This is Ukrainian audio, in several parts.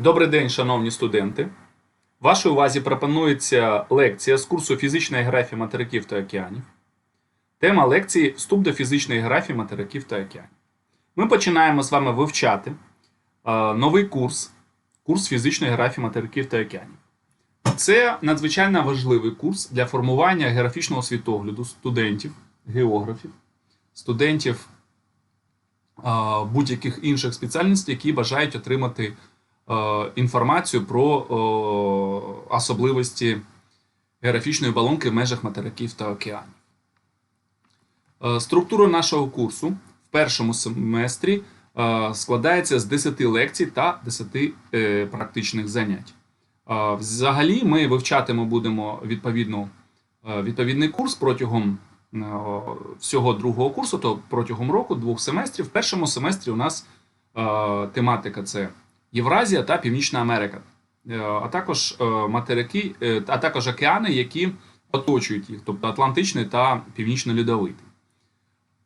Добрий день, шановні студенти. Вашій увазі пропонується лекція з курсу фізичної географії материків та океанів. Тема лекції Вступ до фізичної географії материків та океанів. Ми починаємо з вами вивчати е, новий курс, курс фізичної географії материків та океанів. Це надзвичайно важливий курс для формування географічного світогляду студентів, географів, студентів е, будь-яких інших спеціальностей, які бажають отримати інформацію про е, особливості географічної балонки в межах материків та океанів. Е, Структура нашого курсу в першому семестрі е, складається з 10 лекцій та 10 е, практичних занять. Е, Взагалі, ми вивчатимо будемо відповідну, е, відповідний курс протягом е, всього другого курсу, то протягом року, двох семестрів. В першому семестрі у нас е, тематика це Євразія та Північна Америка, Е, а також е, материки, е, а також океани, які оточують їх, тобто Атлантичний та Північно-Льодовитий.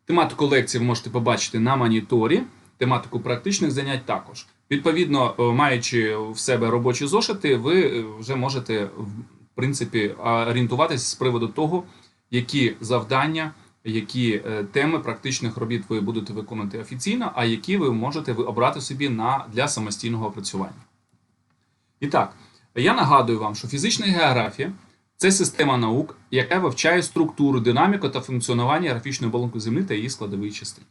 Тематику лекції ви можете побачити на моніторі, тематику практичних занять також. Відповідно, маючи в себе робочі зошити, ви вже можете в принципі орієнтуватися з приводу того, які завдання, які е, теми практичних робіт ви будете виконувати офіційно, а які ви можете обрати собі на, для самостійного опрацювання. І так, я нагадую вам, що фізична географія це система наук, яка вивчає структуру, динаміку та функціонування графічної оболонки Землі та її складових частин.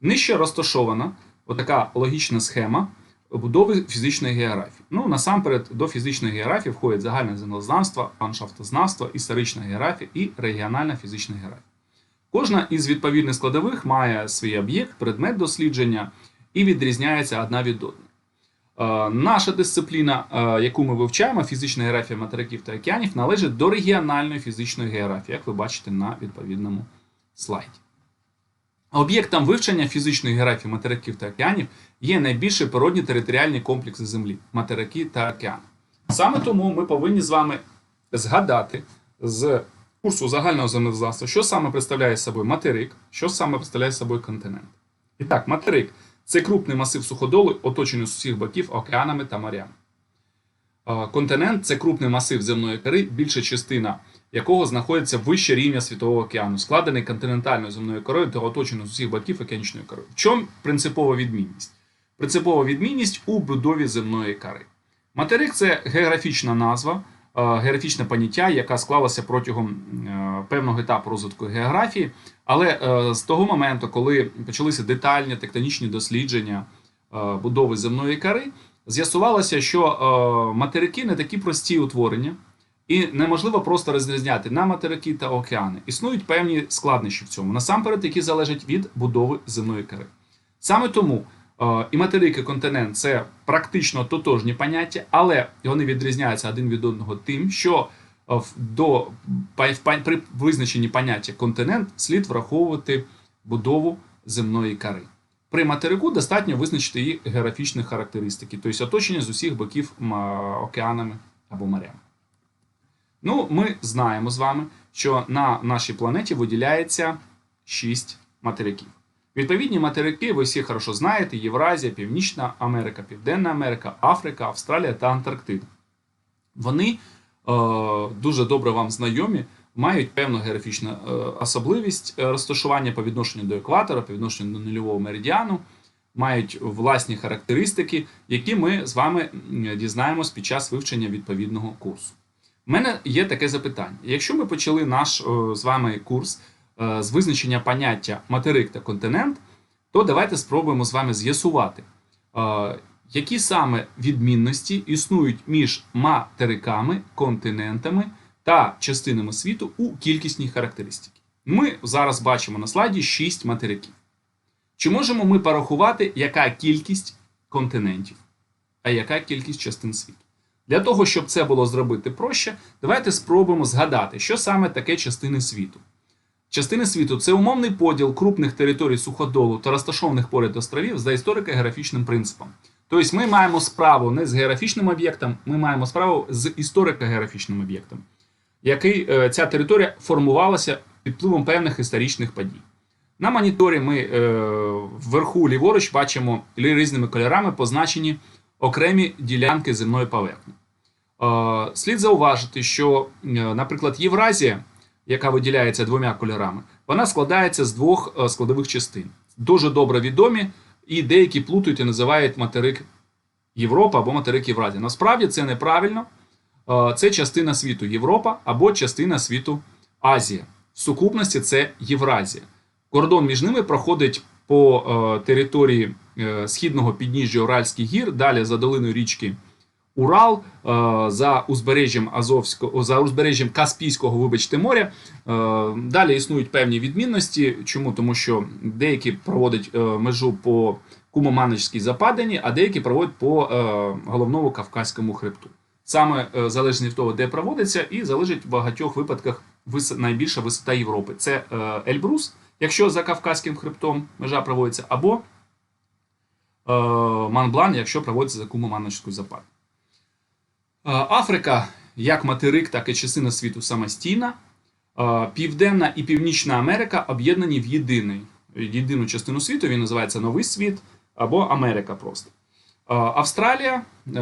Нижче розташована отака логічна схема будови фізичної географії. Ну, насамперед, до фізичної географії входять загальне землезнавство, ландшафтознавство, історична географія і регіональна фізична географія. Кожна із відповідних складових має свій об'єкт, предмет дослідження і відрізняється одна від одної. Е, Наша дисципліна, е, яку ми вивчаємо, фізична географія материків та океанів, належить до регіональної фізичної географії, як ви бачите на відповідному слайді. Об'єктом вивчення фізичної географії материків та океанів є найбільші природні територіальні комплекси Землі материки та океани. Саме тому ми повинні з вами згадати з курсу загального землезнавства, що саме представляє собою материк, що саме представляє собою континент. І так, материк це крупний масив суходолу, оточений з усіх боків океанами та морями. Континент це крупний масив земної кори, більша частина якого знаходиться вище рівня Світового океану, складений континентальною земною корою та оточений з усіх боків океанічною корою. В чому принципова відмінність? Принципова відмінність у будові земної кори. Материк це географічна назва, географічне поняття, яка склалася протягом е, певного етапу розвитку географії. Але е, з того моменту, коли почалися детальні тектонічні дослідження е, будови земної кори, з'ясувалося, що е, материки не такі прості утворення, і неможливо просто розрізняти на материки та океани. Існують певні складнощі в цьому, насамперед, які залежать від будови земної кори. Саме тому е, і материк, і континент це практично тотожні поняття, але вони відрізняються один від одного тим, що е, до, при визначенні поняття континент слід враховувати будову земної кори. При материку достатньо визначити її географічні характеристики, тобто оточення з усіх боків океанами або морями. Ну, ми знаємо з вами, що на нашій планеті виділяється 6 материків. Відповідні материки ви всі хорошо знаєте: Євразія, Північна Америка, Південна Америка, Африка, Австралія та Антарктида. Вони е, дуже добре вам знайомі, мають певну географічну е, особливість е, розташування по відношенню до екватора, по відношенню до нульового меридіану, мають власні характеристики, які ми з вами дізнаємось під час вивчення відповідного курсу. У мене є таке запитання: якщо ми почали наш е, з вами курс з визначення поняття материк та континент, то давайте спробуємо з вами з'ясувати, е, які саме відмінності існують між материками, континентами та частинами світу у кількісній характеристики. Ми зараз бачимо на слайді 6 материків. Чи можемо ми порахувати, яка кількість континентів, а яка кількість частин світу? Для того, щоб це було зробити проще, давайте спробуємо згадати, що саме таке частини світу. Частини світу це умовний поділ крупних територій суходолу та розташованих поряд островів за історико-географічним принципом. Тобто ми маємо справу не з географічним об'єктом, ми маємо справу з історико-географічним об'єктом, який е, ця територія формувалася під впливом певних історичних подій. На моніторі ми е, вверху ліворуч бачимо різними кольорами позначені окремі ділянки земної поверхні. Е, Слід зауважити, що, е, наприклад, Євразія, яка виділяється двома кольорами, вона складається з двох е, складових частин. Дуже добре відомі, і деякі плутають і називають материк Європа або материк Євразія. Насправді це неправильно. Е, Це частина світу Європа або частина світу Азія. В сукупності це Євразія. Кордон між ними проходить по е, території східного підніжжя Уральських гір, далі за долиною річки Урал, е, за узбережжям Азовського, за узбережжям Каспійського, вибачте, моря. Е, Далі існують певні відмінності. Чому? Тому що деякі проводять е, межу по Кумоманочській западині, а деякі проводять по головному Кавказькому хребту. Саме залежно від того, де проводиться, і залежить в багатьох випадках найбільша висота Європи. Це Ельбрус, якщо за Кавказьким хребтом межа проводиться, або Манблан, якщо проводиться за Кумоманочською западиною. Африка, як материк, так і частина світу самостійна. Південна і Північна Америка об'єднані в єдиний, єдину частину світу. Він називається Новий світ або Америка просто. Австралія е,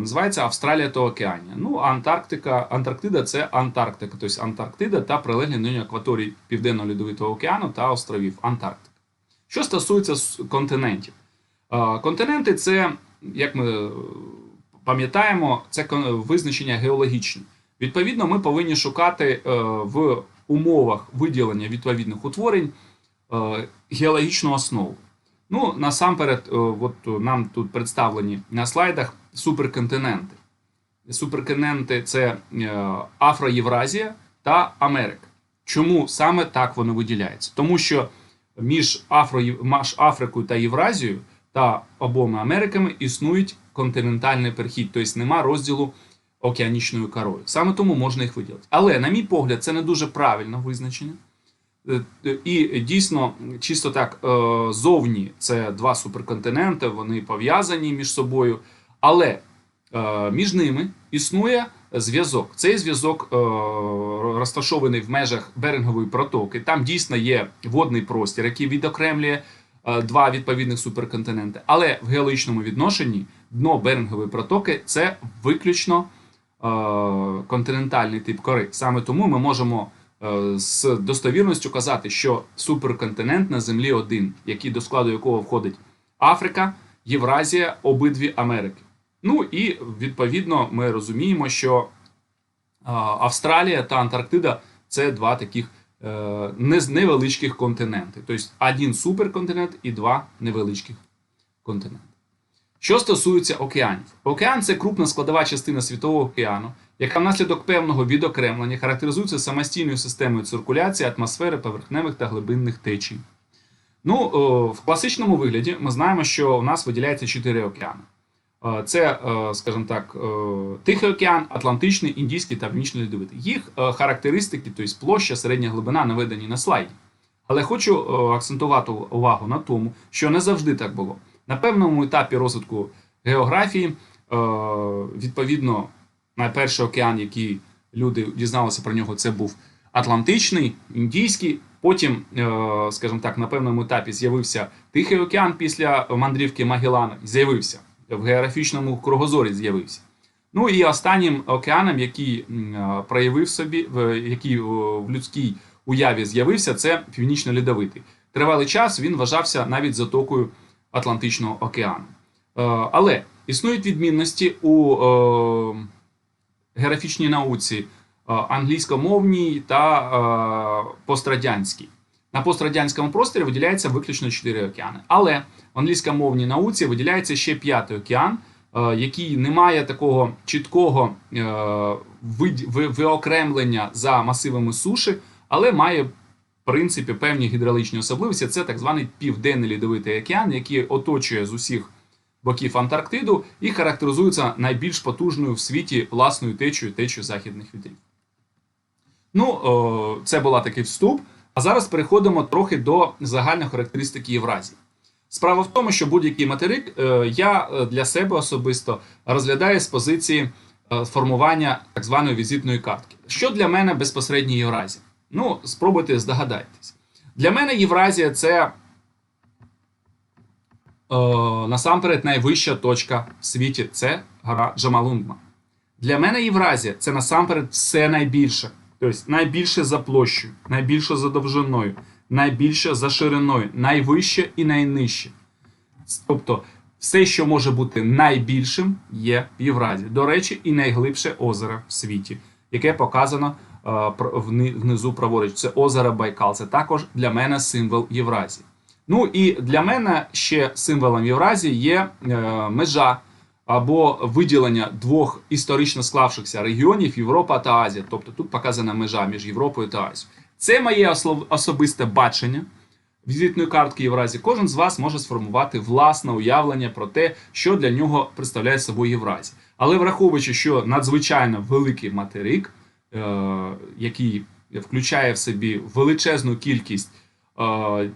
називається Австралія та Океанія. Ну, Антарктика, Антарктида це Антарктика, тобто Антарктида та прилеглі нині акваторії Південного Льодовитого океану та островів Антарктика. Що стосується континентів, континенти це, як ми пам'ятаємо, це визначення геологічне. Відповідно, ми повинні шукати е, в умовах виділення відповідних утворень е, геологічну основу. Ну, насамперед, е, от нам тут представлені на слайдах суперконтиненти. Суперконтиненти це Афроєвразія та Америка. Чому саме так вони виділяються? Тому що між, Афро, між Африкою та Євразією та обома Америками існують континентальний перехід, тобто нема розділу океанічною корою. Саме тому можна їх виділити. Але, на мій погляд, це не дуже правильне визначення. Е, е, І дійсно, чисто так, е, зовні це два суперконтиненти, вони пов'язані між собою, але між ними існує зв'язок. Цей зв'язок розташований в межах Берингової протоки. Там дійсно є водний простір, який відокремлює два відповідних суперконтиненти. Але в геологічному відношенні дно Берингової протоки це виключно е, континентальний тип кори. Саме тому ми можемо е, з достовірністю казати, що суперконтинент на Землі один, який до складу якого входить Африка, Євразія, обидві Америки. Ну і відповідно ми розуміємо, що е, Австралія та Антарктида це два таких не- невеличких континенти. Тобто один суперконтинент і два невеличких континенти. Що стосується океанів, океан це крупна складова частина світового океану, яка внаслідок певного відокремлення характеризується самостійною системою циркуляції атмосфери поверхневих та глибинних течій. Ну, в класичному вигляді ми знаємо, що у нас виділяється чотири океани. Е, Це, е, скажімо так, е, Тихий океан, Атлантичний, Індійський та Північний Льодовитий. Їх характеристики, тобто площа, середня глибина наведені на слайді. Але хочу акцентувати увагу на тому, що не завжди так було. На певному етапі розвитку географії, е, відповідно, найперший океан, який люди дізналися про нього, це був Атлантичний, Індійський. Потім, е, скажімо так, на певному етапі з'явився Тихий океан після мандрівки Магеллана. З'явився в географічному кругозорі. З'явився. Ну і останнім океаном, який е, проявив собі, який в людській уяві з'явився, це Північно-Льодовитий. Тривалий час він вважався навіть затокою Атлантичного океану. Е, Але існують відмінності у е, географічній науці е, англійськомовній та пострадянській. На пострадянському просторі виділяється виключно чотири океани. Але в англійськомовній науці виділяється ще п'ятий океан, який не має такого чіткого виокремлення за масивами суші, але має принципі певні гідравлічні особливості. Це так званий південний льодовитий океан, який оточує з усіх боків Антарктиду і характеризується найбільш потужною в світі власною течею течею західних вітрів. Ну, це була такий вступ. А зараз переходимо трохи до загальної характеристики Євразії. Справа в тому, що будь-який материк е, я е, для себе особисто розглядаю з позиції е, формування так званої візитної картки. Що для мене безпосередньо Євразія? Ну, спробуйте здогадайтесь. Для мене Євразія це насамперед найвища точка в світі це гора Джамалунгма. Для мене Євразія це насамперед все найбільше. Тобто найбільше за площею, найбільше за довжиною, найбільше за шириною, найвище і найнижче. Тобто, все, що може бути найбільшим, є в Євразії. До речі, і найглибше озеро в світі, яке показано е, внизу праворуч. Це озеро Байкал. Це також для мене символ Євразії. Ну і для мене ще символом Євразії є е, межа або виділення двох історично склавшихся регіонів Європа та Азія. Тобто тут показана межа між Європою та Азією. Це моє особисте бачення візитної картки Євразії. Кожен з вас може сформувати власне уявлення про те, що для нього представляє собою Євразія. Але враховуючи, що надзвичайно великий материк, який включає в собі величезну кількість е,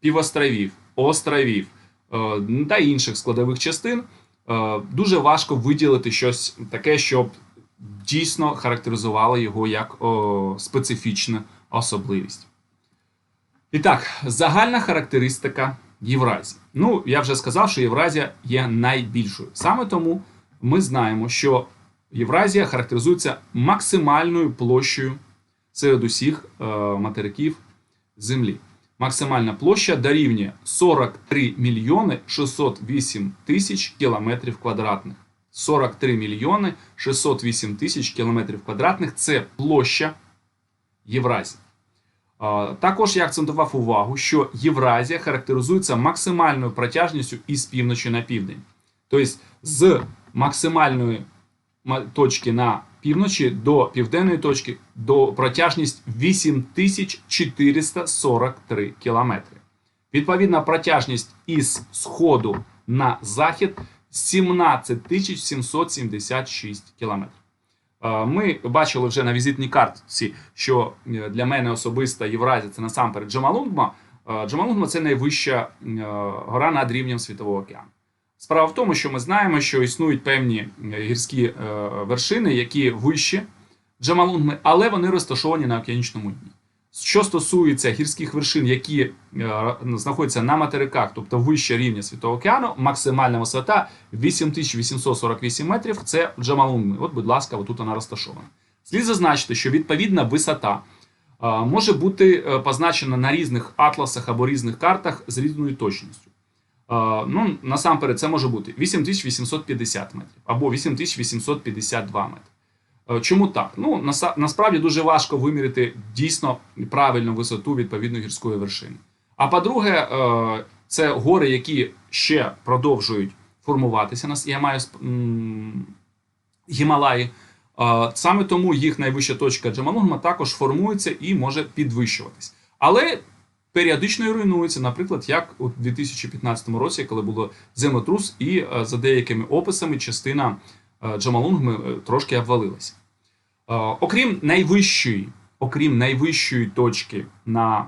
півостровів, островів е, та інших складових частин, е, дуже важко виділити щось таке, щоб дійсно характеризувало його як специфічну особливість. І так, загальна характеристика Євразії. Ну, я вже сказав, що Євразія є найбільшою. Саме тому ми знаємо, що Євразія характеризується максимальною площею серед усіх е, материків Землі. Максимальна площа дорівнює 43 мільйони 608 тисяч кілометрів квадратних. 43 мільйони 608 тисяч кілометрів квадратних це площа Євразії. Також я акцентував увагу, що Євразія характеризується максимальною протяжністю із півночі на південь. Тобто з максимальної ма- точки на півночі до південної точки до протяжність 8443 кілометри. Відповідна протяжність із сходу на захід 17776 кілометрів. Е, Ми бачили вже на візитній картці, що е, для мене особисто Євразія це насамперед Джамалунгма. Е, Джамалунгма це найвища гора над рівнем Світового океану. Справа в тому, що ми знаємо, що існують певні е, гірські е, вершини, які вищі Джамалунгми, але вони розташовані на океанічному дні. Що стосується гірських вершин, які е, знаходяться на материках, тобто вище рівня Світового океану, максимальна висота 8848 метрів. Це Джамалунгми. От, будь ласка, отут вона розташована. Слід зазначити, що відповідна висота е, може бути е, позначена на різних атласах або різних картах з різною точністю. Ну, насамперед, це може бути 8850 метрів або 8852 метри. Е, Чому так? Ну, насправді дуже важко виміряти дійсно правильну висоту відповідно гірської вершини. А по-друге, е, це гори, які ще продовжують формуватися. Нас- Я маю Гімалаї. Е, Саме тому їх найвища точка Джамалунгма також формується і може підвищуватись. Але періодично і руйнується, наприклад, як у 2015 році, коли було землетрус, і е, за деякими описами частина е, Джамалунгми е, трошки обвалилася. Окрім найвищої, окрім найвищої точки на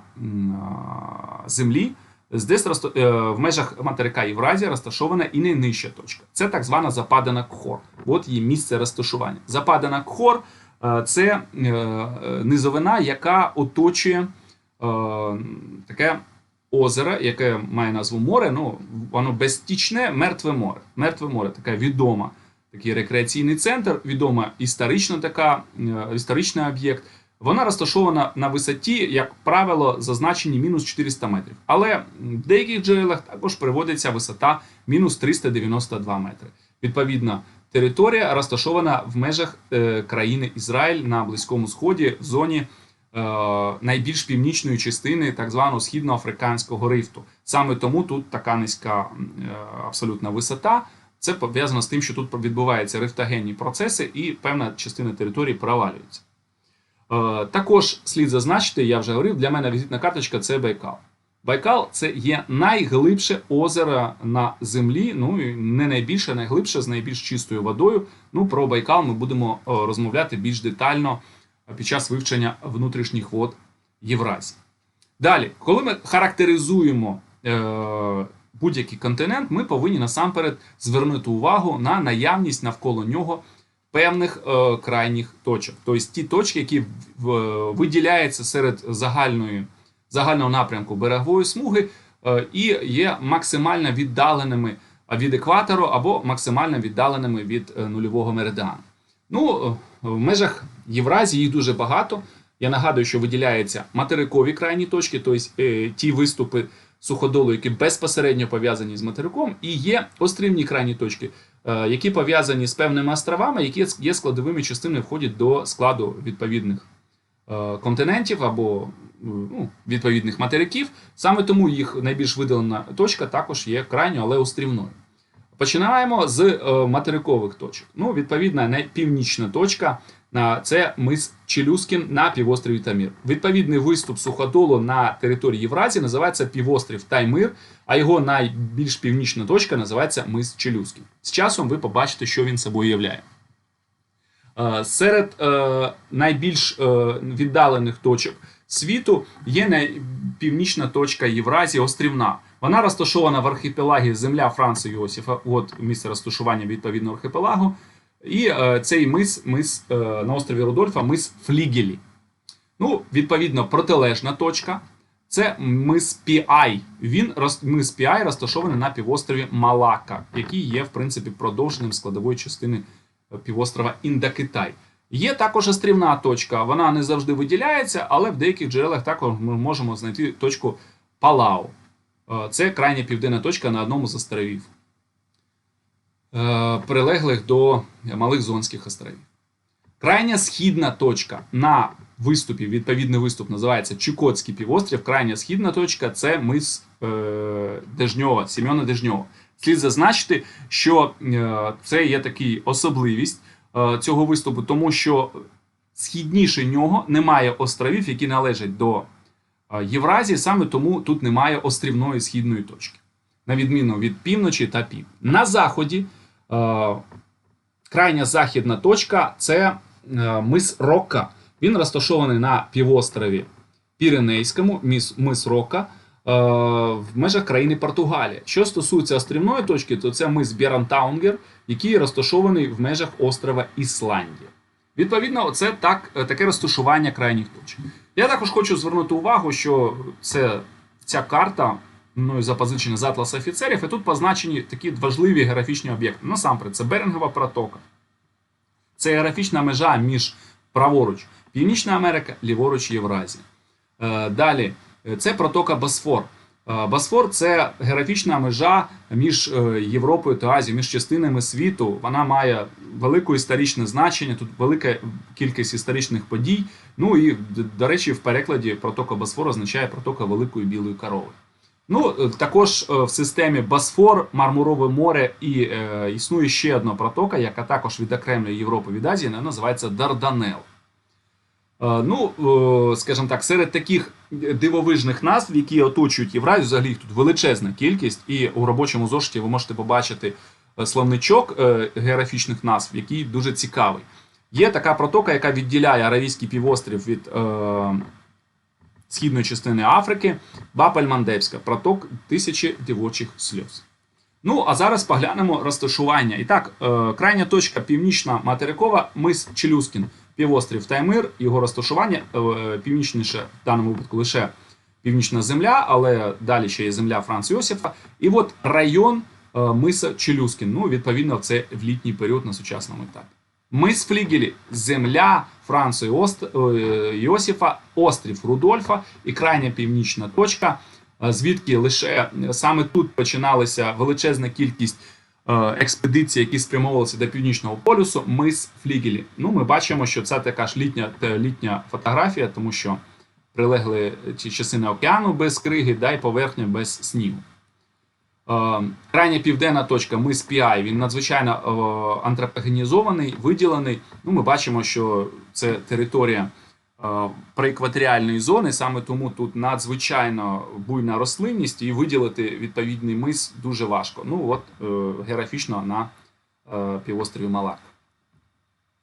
землі, здесь в межах материка Євразія розташована і найнижча точка. Це так звана западина Кхор. От її місце розташування. Западина Кхор це низовина, яка оточує таке озеро, яке має назву море. Ну, воно безстічне, мертве море. Мертве море, така відома такий рекреаційний центр, відома історична така, е, історичний об'єкт. Вона розташована на висоті, як правило, зазначені мінус 400 метрів. Але в деяких джерелах також приводиться висота мінус 392 метри. Відповідно, територія розташована в межах е, країни Ізраїль на Близькому Сході в зоні е, найбільш північної частини так званого східноафриканського рифту. Саме тому тут така низька е, абсолютна висота. Це пов'язано з тим, що тут відбуваються рифтогенні процеси, і певна частина території провалюється. Е, також слід зазначити, я вже говорив, для мене візитна карточка це Байкал. Байкал це є найглибше озеро на землі. Ну і не найбільше, найглибше з найбільш чистою водою. Ну про Байкал ми будемо е, розмовляти більш детально під час вивчення внутрішніх вод Євразії. Далі, коли ми характеризуємо е, будь-який континент, ми повинні насамперед звернути увагу на наявність навколо нього певних е, крайніх точок. Тобто ті точки, які в, в- виділяються серед загальної, загального напрямку берегової смуги, е, і є максимально віддаленими від екватору або максимально віддаленими від е, нульового меридіану. Ну, е, в межах Євразії їх дуже багато. Я нагадую, що виділяються материкові крайні точки, тобто е, ті виступи суходолу, які безпосередньо пов'язані з материком, і є острівні крайні точки, е, які пов'язані з певними островами, які є складовими частинами входять до складу відповідних е, континентів або ну, відповідних материків. Саме тому їх найбільш видалена точка також є крайньою, але острівною. Починаємо з материкових точок. Ну, відповідна найпівнічна точка це мис Челюскін на півострові Тамір. Відповідний виступ суходолу на території Євразії називається півострів Таймир, а його найбільш північна точка називається мис Челюскін. З часом ви побачите, що він собою являє. Серед е, найбільш е, віддалених точок світу є північна точка Євразії, острівна. Вона розташована в архіпелагі Земля Франца Йосифа, от місце розташування відповідного архіпелагу. І е, цей мис, мис е, на острові Рудольфа, мис Флігелі. Ну, відповідно, протилежна точка це мис Піай. Він мис Піай розташований на півострові Малака, який є, в принципі, продовженням складової частини е, півострова Індокитай. Є також острівна точка. Вона не завжди виділяється, але в деяких джерелах також ми можемо знайти точку Палау. Це крайня південна точка на одному з островів, прилеглих до малих Зонських островів. Крайня східна точка на виступі, відповідний виступ називається Чукотський півострів. Крайня східна точка це мис е, Дежньова, Сім'яна Дежньова. Слід зазначити, що е, це є такий особливість е, цього виступу, тому що східніше нього немає островів, які належать до е, Євразії, саме тому тут немає острівної східної точки, на відміну від півночі та пів. На заході е, крайня західна точка це е, мис Рока. Він розташований на півострові Піренейському, мис Рока, е, в межах країни Португалія. Що стосується острівної точки, то це мис Бєрантаунгер, який розташований в межах острова Ісландія. Відповідно, це так, е, таке розташування крайніх точок. Я також хочу звернути увагу, що це ця карта мною запозичена з Атласа офіцерів, і тут позначені такі важливі географічні об'єкти. Насамперед, це Берингова протока. Це географічна межа між праворуч Північна Америка, ліворуч Євразія. Е, Далі, е, це протока Босфор. Е, Босфор це географічна межа між Європою та Азією, між частинами світу. Вона має велике історичне значення, тут велика кількість історичних подій. Ну і, до речі, в перекладі протока Босфор означає протока Великої Білої корови. Ну, е, також е, в системі Босфор, Мармурове море і е, існує ще одна протока, яка також відокремлює Європу від Азії, вона називається Дарданел. Е, Ну, скажімо так, серед таких дивовижних назв, які оточують Євразію, взагалі їх тут величезна кількість, і у робочому зошиті ви можете побачити словничок географічних назв, який дуже цікавий. Є така протока, яка відділяє Аравійський півострів від східної частини Африки, Баб-Аль-Мандебська, проток тисячі дівочих сльоз. Ну, а зараз поглянемо розташування. І так, е, крайня точка північна материкова, мис Челюскін, півострів Таймир, його розташування е, північніше, в даному випадку лише північна земля, але далі ще є земля Франца Йосифа. І от район е, миса Челюскін. Ну, відповідно, це в літній період на сучасному етапі. Мис Флігелі, земля Франца Йост- е, Йосифа, острів Рудольфа і крайня північна точка, е, звідки лише саме тут починалася величезна кількість експедицій, які спрямовувалися до північного полюсу, мис Флігелі. Ну, ми бачимо, що це така ж літня, літня фотографія, тому що прилегли ці частини океану без криги, да й поверхня без снігу. Е, Крайня південна точка мис Піай, він надзвичайно е, антропогенізований, виділений. Ну, ми бачимо, що це територія е, зони, саме тому тут надзвичайно буйна рослинність, і виділити відповідний мис дуже важко. Ну, от географічно на півострові Малак.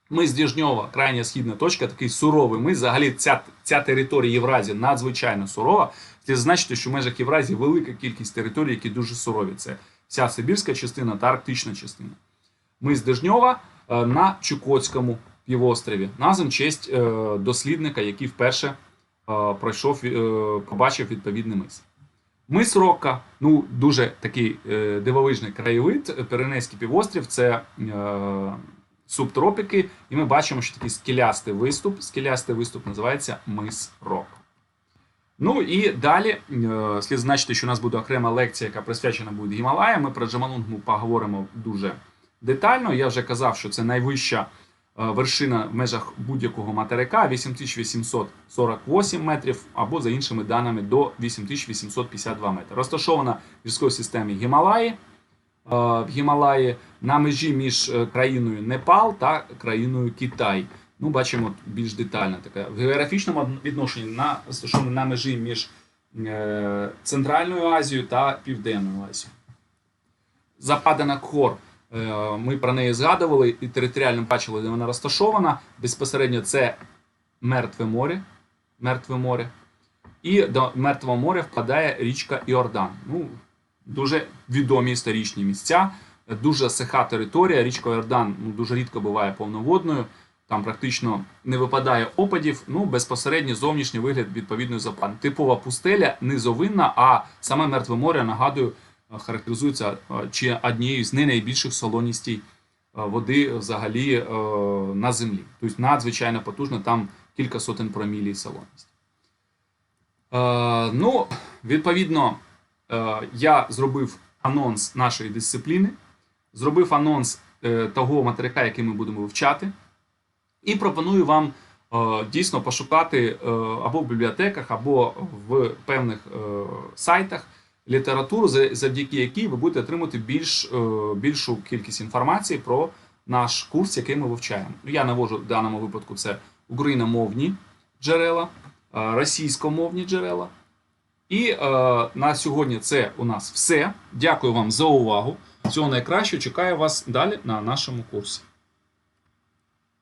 Мис Діжньова, крайня східна точка, такий суровий мис. Взагалі, ця, ця територія Євразії надзвичайно сурова. Слід зазначити, що в межах Євразії велика кількість територій, які дуже сурові. Це вся Сибірська частина та Арктична частина. Мис Дежньова е, на Чукотському півострові. Назван честь е, дослідника, який вперше е, пройшов, побачив відповідний мис. Мис Рока, ну дуже такий дивовижний краєвид. Пиренейський півострів це субтропіки, і ми бачимо, що такий скелястий виступ. Скелястий виступ називається Мис Рок. Ну і далі е, слід зазначити, що у нас буде окрема лекція, яка присвячена буде Гімалаям. Ми про Джамалунгму поговоримо дуже детально. Я вже казав, що це найвища е, вершина в межах будь-якого материка 8848 метрів, або за іншими даними до 8852 метри. Розташована в гірській системі Гімалаї. Е, В Гімалаї на межі між країною Непал та країною Китай. Ну, бачимо більш детально таке. В географічному відношенні на розташована на межі між е, Центральною Азією та Південною Азією. Западина Кхор. Е, Ми про неї згадували і територіально бачили, де вона розташована. Безпосередньо це Мертве море. Мертве море. І до Мертвого моря впадає річка Іордан. Ну, дуже відомі історичні місця, дуже сиха територія. Річка Іордан ну, дуже рідко буває повноводною. Там практично не випадає опадів. Ну, безпосередньо зовнішній вигляд відповідної запади. Типова пустеля, низовинна, а саме Мертве море, нагадую, е, характеризується е, чи однією з не найбільших солоністей е, води взагалі на землі. Тобто надзвичайно потужно, там кілька сотень промілій солоність. Ну, відповідно, я зробив анонс нашої дисципліни, зробив анонс того материка, який ми будемо вивчати, і пропоную вам е, дійсно пошукати е, або в бібліотеках, або в певних е, сайтах літературу, завдяки якій ви будете отримати більш, більшу кількість інформації про наш курс, який ми вивчаємо. Я навожу в даному випадку це україномовні джерела, російськомовні джерела. І е, на сьогодні це у нас все. Дякую вам за увагу. Всього найкращого. Чекаю вас далі на нашому курсі.